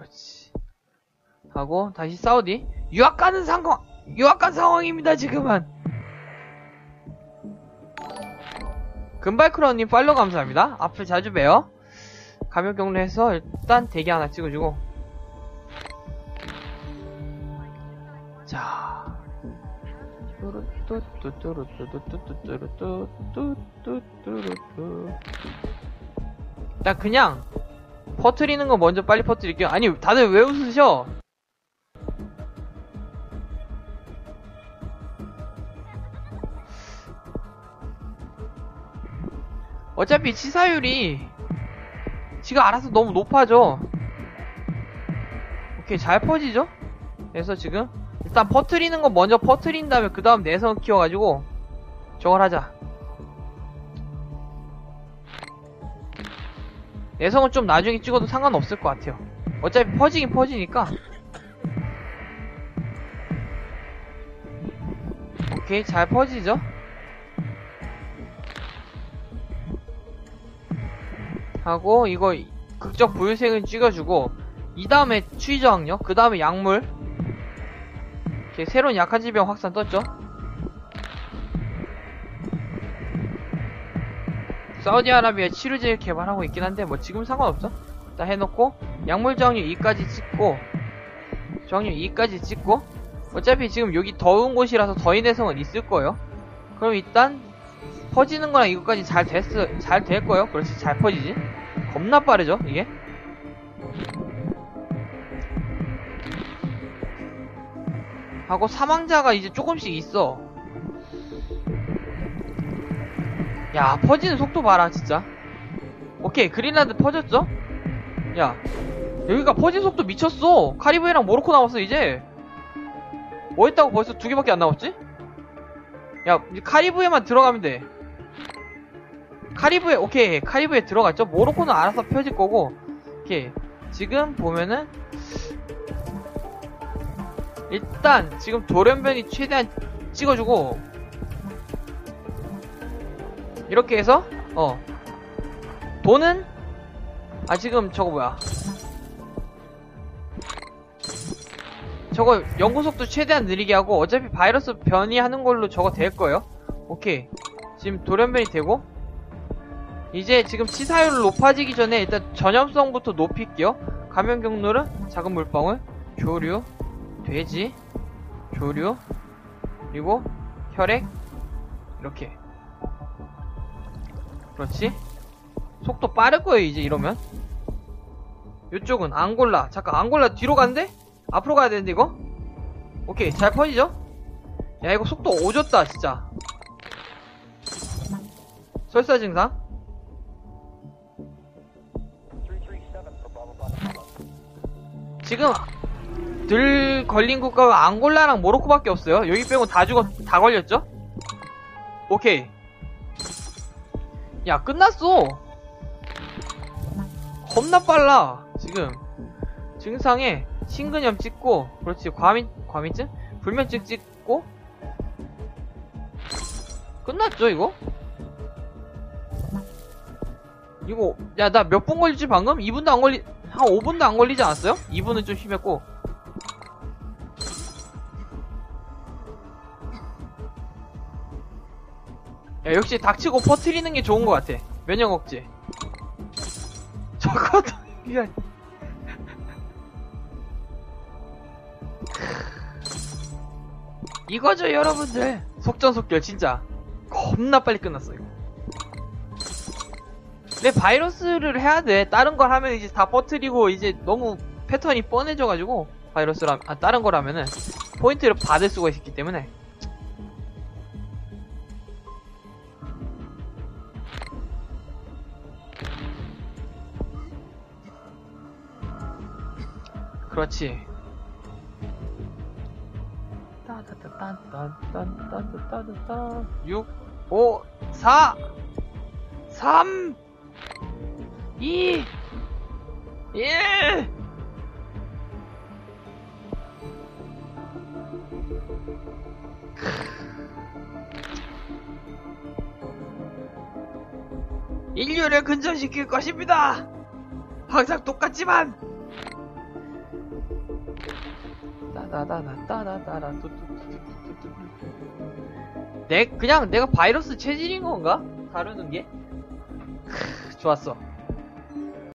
그렇지. 하고 다시 사우디. 유학 가는 상황, 유학 간 상황입니다 지금은. 금발크런님 팔로우 감사합니다. 앞을 자주 봬요. 가면 경로에서 일단 대기 하나 찍어주고. 자. 나 그냥 퍼트리는 거 먼저 빨리 퍼트릴게요. 아니 다들 왜 웃으셔? 어차피 치사율이 지가 알아서 너무 높아져. 오케이 잘 퍼지죠? 그래서 지금 일단 퍼트리는 거 먼저 퍼트린 다음에 그 다음 내성 키워가지고 저걸 하자. 내성은 좀 나중에 찍어도 상관없을 것 같아요. 어차피 퍼지긴 퍼지니까. 오케이 잘 퍼지죠? 하고 이거 극적 부유색을 찍어주고 이 다음에 추위저항력 그 다음에 약물 이렇게 새로운 약한 질병 확산 떴죠 사우디아라비아 치료제 개발하고 있긴 한데 뭐 지금 상관없어. 일단 해놓고 약물 저항력 2까지 찍고 저항력 2까지 찍고 어차피 지금 여기 더운 곳이라서 더위 내성은 있을 거예요. 그럼 일단 퍼지는 거랑 이것까지 잘 됐어 잘 될 거예요. 그렇지 잘 퍼지지. 겁나 빠르죠 이게? 하고 사망자가 이제 조금씩 있어 야 퍼지는 속도 봐라 진짜. 오케이 그린란드 퍼졌죠? 야 여기가 퍼진 속도 미쳤어. 카리브해랑 모로코 남았어 이제. 뭐 했다고 벌써 두 개밖에 안 남았지? 야 카리브해만 들어가면 돼. 카리브해 오케이 카리브해 들어갔죠? 모로코는 알아서 펴질 거고. 오케이 지금 보면은 일단 지금 돌연변이 최대한 찍어주고 이렇게 해서 어. 돈은? 아 지금 저거 뭐야? 저거 연구속도 최대한 느리게 하고 어차피 바이러스 변이하는 걸로 저거 될 거예요. 오케이. 지금 돌연변이 되고. 이제 지금 치사율 높아지기 전에 일단 전염성부터 높일게요. 감염 경로는 작은 물방울 조류 돼지 조류 그리고 혈액. 이렇게 그렇지 속도 빠를 거예요 이제 이러면 이쪽은 앙골라 잠깐 앙골라 뒤로 간대? 앞으로 가야 되는데 이거? 오케이 잘 퍼지죠? 야 이거 속도 오졌다 진짜 설사 증상 지금 들 걸린 국가가 앙골라랑 모로코밖에 없어요. 여기 빼고 다 죽어 다 걸렸죠? 오케이. 야 끝났어. 겁나 빨라 지금 증상에 신근염 찍고 그렇지 과민 과민증 불면증 찍고 끝났죠 이거? 이거 야 나 몇 분 걸리지 방금? 2분도 안 걸리 한 5분도 안 걸리지 않았어요? 2분은 좀 심했고 야 역시 닥치고 퍼트리는 게 좋은 것 같아. 면역 억제. 저것도 미안 이거죠 여러분들. 속전속결 진짜. 겁나 빨리 끝났어 이거. 근데 바이러스를 해야 돼. 다른 걸 하면 이제 다 퍼트리고 이제 너무 패턴이 뻔해져가지고 바이러스라 아 다른 거라면은 포인트를 받을 수가 있기 때문에 그렇지. 따다다다다다다다다 6 5 4 3 2 1 인류를 근전시킬 것입니다. 항상 똑같지만 따다다다 따다다다 뚜뚜뚜뚜뚜뚜뚜. 내 그냥 내가 바이러스 체질인 건가? 다루는 게? 좋았어.